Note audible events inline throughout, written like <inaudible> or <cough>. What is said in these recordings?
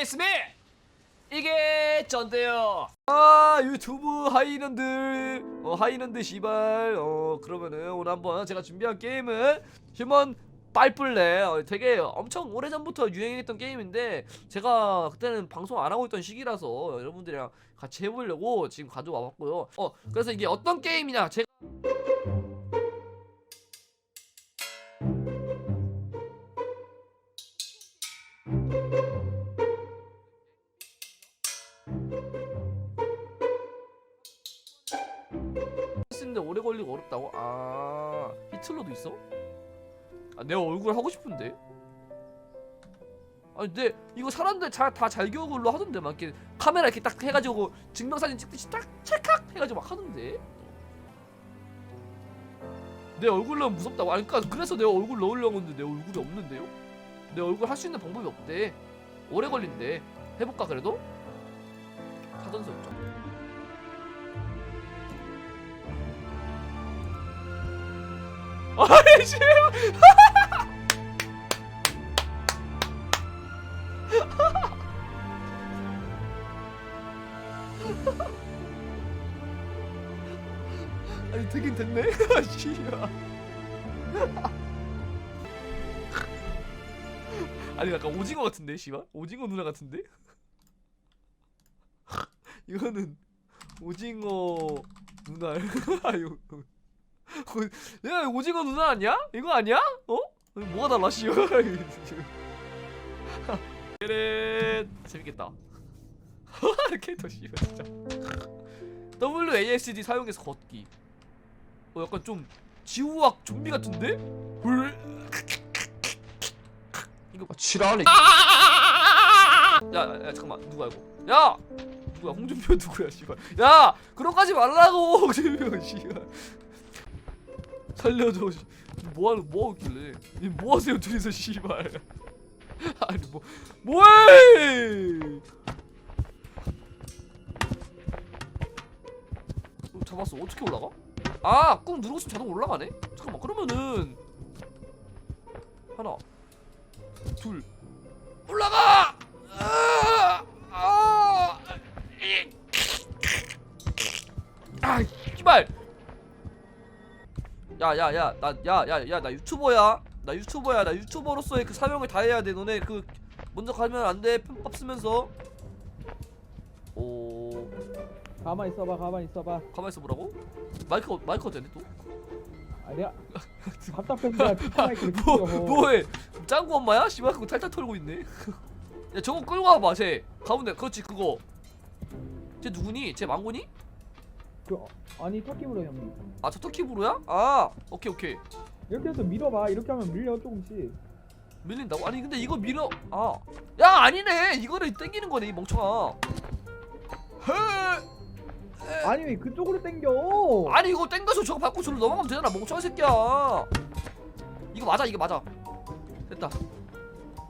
있으면 이게 전데요. 아 유튜브 하이런들. 어 하이런드 시발. 어 그러면은 오늘 한번 제가 준비한 게임은 휴먼 빨뿔레. 어, 되게 엄청 오래전부터 유행했던 게임인데 제가 그때는 방송 안 하고 있던 시기라서 여러분들이랑 같이 해보려고 지금 가져와 봤고요. 어 그래서 이게 어떤 게임이냐? 제가 쓰는데 오래 걸리고 어렵다고? 아 히틀러도 있어? 아 내 얼굴 하고 싶은데 아니 근데 이거 사람들 다잘 겨우 걸로 하던데 막 이렇게 카메라 이렇게 딱 해가지고 증명사진 찍듯이 딱 찰칵 해가지고 막 하던데 내 얼굴 넣으면 무섭다고 아니 그니까 그래서 내 얼굴 넣으려고 했는데 내 얼굴이 없는데요? 내 얼굴 할 수 있는 방법이 없대 오래 걸린대 해볼까 그래도? 사전 설정 아이 씨 <laughs> 아니 되긴 됐네. <laughs> 아, 씨야. 아니 약간 오징어 같은데 씨발? 오징어 누나 같은데? <laughs> 이거는 오징어 누나 아유 야 오징어 누나 아니야? 이거 아니야? 어? 뭐가 달라 씨발 그래 <laughs> 재밌겠다. <laughs> 캐릭터 씨발 진짜. WASD 사용해서 걷기. 어 약간 좀 지우학 좀비 같은데? 훌 이거 봐. 지랄이. 야, 야, 야 잠깐만. 누구야 이거? 야! 누구야? 홍준표 누구야 씨발? 야! 그런 거 하지 말라고! <laughs> 홍준표 씨발 살려줘. 씨. 뭐 하길래? 이뭐 하세요 둘이서 씨발. <laughs> 아니 뭐 뭐해! 어, 잡았어. 어떻게 올라가? 아 꾹 누르고 있으면 자동 올라가네? 잠깐만 그러면은 하나 둘 올라가 야야야 나 야 야 야 나 유튜버야. 나 유튜버야. 나 유튜버로서의 그 사명을 다해야 돼. 너네 그 먼저 가면 안돼. 편법 쓰면서. 오. 가만 있어봐 가만 있어봐. 가만 있어 보라고? 마이크 마이크 되네 또? 아 내가 답답해서 마이크를 뭐, 뭐, 뭐해? 짱구 엄마야? 씨발 그거 탈탈 털고 있네. 야 저거 끌고 와봐 쟤. 가운데 그렇지 그거. 쟤 누구니? 쟤 망고니 그, 아니 터키브로 형님. 아 저 터키브로야? 아 오케이 오케이. 이렇게 해서 밀어봐. 이렇게 하면 밀려 조금씩. 밀린다고? 아니 근데 이거 밀어. 아. 야 아니네. 이거를 땡기는 거네 이 멍청아. 헤! 아니 왜 그쪽으로 당겨? 아니 이거 땡겨서 저거 받고 저로 넘어가면 되잖아 멍청한 새끼야. 이거 맞아 이게 맞아. 됐다.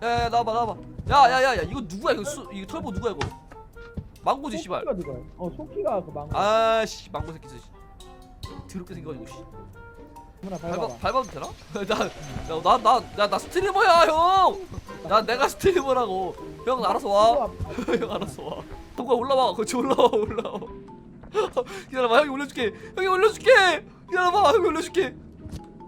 야야 나와봐 나와봐. 야야야야 이거 누구야? 이거 수, 이거 털보 누구야 이거 망고지 씨발 소키가 누가요? 어 소키가 그 망고 아씨 망고 새끼 씨 더럽게 생겨가지고 씨 누나 밟아 밟아도 되나? <laughs> 나나나나 나 스트리머야 형. 나 내가 스트리머라고. 형 알아서 와. <laughs> 형 알아서 와. 누가 올라와. 그렇지 올라와 올라와. <laughs> 기다려봐 형이 올려줄게. 형이 올려줄게. 기다려봐 형이 올려줄게.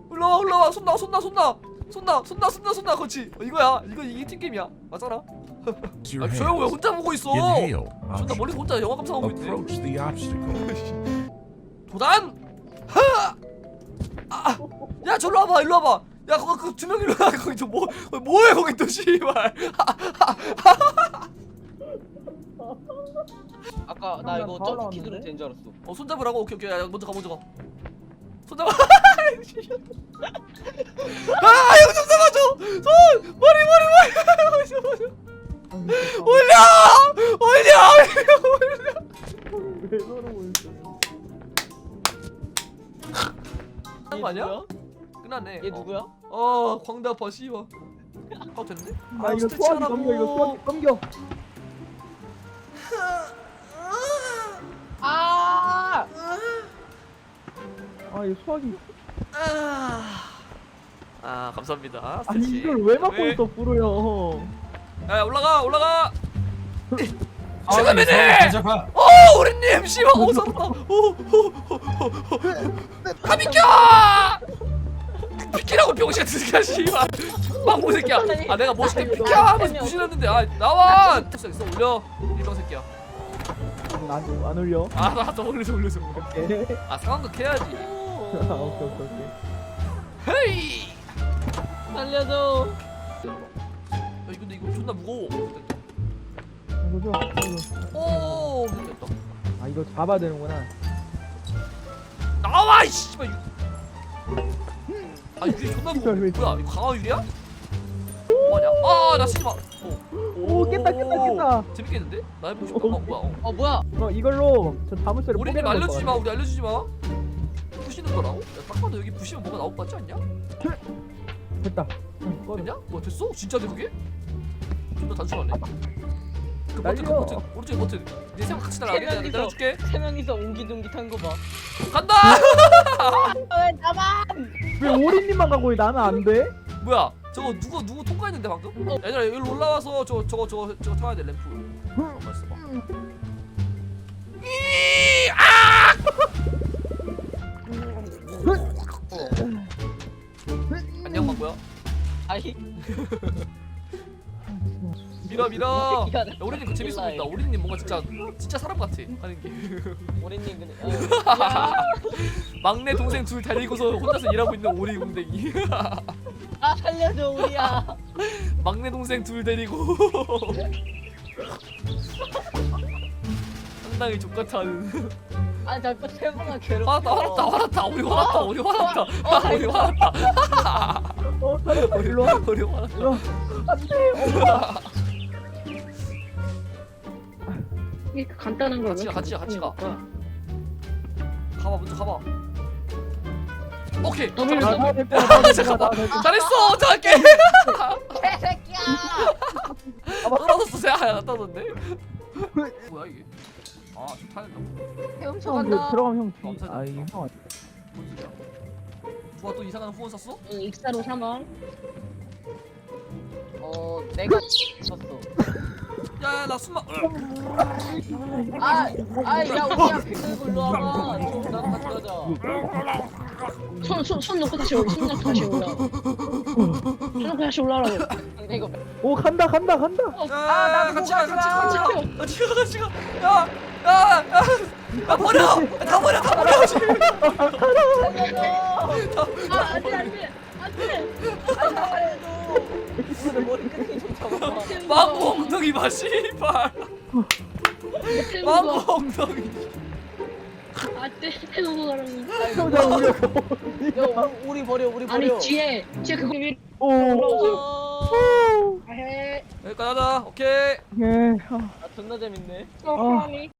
올라와 올라와 손나 손나 손나 손나 손나 손나 손나 그렇지. 어, 이거야. 이거 이게 팀 게임이야. 맞잖아. 아, 저형 왜. 혼자 보고 있어? Inhale. 존나 Option. 멀리서 혼자 영화 감상하고 있네. Approach the obstacle. 도단! 하! 아! 야 저로 와봐 일로 와봐 야 거기 그두 명 일로 와 거기 또뭐 뭐해 거기 또 씨발 <laughs> 아까 나 형, 이거 나 점프 다 키드로? 된 줄 알았어 어 손잡으라고 오케이 오케이 야 먼저 가 먼저 가 손잡아 <laughs> 아형 좀 잡아줘 아니야? 끝났네 얘 어. 누구야? 어 광대 아파 씨발 아 됐는데? 아 이거 스트레칭 소화기 하라고. 넘겨 이거 소화기 넘겨 아 아 이거 소화기 아, 아 감사합니다. 아니 스트레칭. 이걸 왜 막고 왜? 있어 부르 형야 올라가 올라가 <laughs> 지금이네! 괜찮아. 어 우리님 씨발 오 살았다. 오오오오오가 비켜! 비키라고 병신 새끼야 씨발 망고 새끼야. 아 내가 멋있게 비켜! 하면서 부신했는데. 아 나와! 됐어 됐어. 올려 일병 새끼야. 안, 안 올려? 아나또 올려서 올려서 오케이. 아 상황극 해야지. <laughs> 아, 오케이 오케이 오케이. 헤이! 살려줘. 야 근데 이거 존나 무거워 이거 줘 이거. 오 됐다 아 이거 잡아야 되는구나 나와 이 씨발 유- 아 유리 존나 무거워 뭐야 이거 강화 유리야? 뭐냐 아 나 쓰지 마 어. 오 깼다 깼다 깼다 재밌겠는데? 나 해보고 싶다 어 뭐야 어. 어 뭐야? 어 이걸로 저 자물쇠를 우리님 뽀개는 알려주지 마걸 우리 알려주지 마 부시는 거라고? 야 딱 봐도 여기 부시면 뭐가 나올 것 같지 않냐? 됐다 응, 꺼내. 됐냐? 뭐 됐어? 진짜 돼 그게? 존나 단순하네 그 버튼 그 날려. 버튼 오른쪽 버튼 내 생각 같이 따라 내가 세명이서. 내려줄게 세 명이서 옹기종기 탄 거 봐. 간다! 왜 나만? 왜 오리님만 가고 있- 나는 안 돼? 뭐야 저거 누구 누구 통과했는데 방금? 얘들아 여기 올라와서 저거 저거 저거 저거 타야 돼 램프 가만 있어봐 이! 아! 안녕 망고야 아이. <laughs> 미안해. 오리님 그 재밌어 보인다 오리님 뭔가 진짜 진짜 사람 같아 하는 게 오리님 그래. 어, 야. 막내 동생 둘 데리고서 혼자서 일하고 있는 오리 공댕이 아 살려줘 우리야. 막내 동생 둘 데리고 상당히 족같아하는 아 자꾸 세번아 괴롭혀. 화났다 화났다 화났다 우리 화났다 우리 화났다 아, 우리 화났다 어 우리 화났다 일로 와 안돼 이렇게 간단한 걸 같이 왜가 같이 가 같이 가 거야? 가봐 먼저 가봐 오케이 더블 잘했어. 나 될거 같아 잠깐만. 나 잘했어 잘할게 개새끼야. 떨어졌어 쟤야 떨어졌네 뭐야 이게 된다 헤엄쳐 형 간다. 들어가면 형 뒤. 엄청 아이 형뭔 소리야 누가 또 이상한 후원 샀어? 응, 익사로 3원. 어 내가 <laughs> 졌어. 야야 나 숨막 아, 아 야 우리야 피 들고 일로 와봐. 나랑 같이 가자. 손, 손, 손 놓고 다시 올라. 손 놓고 다시 올라. 손 놓고 다시 올라라고. 근데 이거 오 간다 간다 간다 야 나도 같이 가 가지 같이 가 마. 같이 가 같이 가 같이 가야 야야야 버려 다 버려 다 봐 씨발 망고 엉덩이 아, 떼, 떼고 가라고. 형 자, 우리 야 우리, 우리 버려 우리 버려. 아니, 뒤에, 뒤에 그거 위로 오 어. 해. 여기까지 하자 오케이 예. 아, 아 존나 재밌네. 어, 호랑이.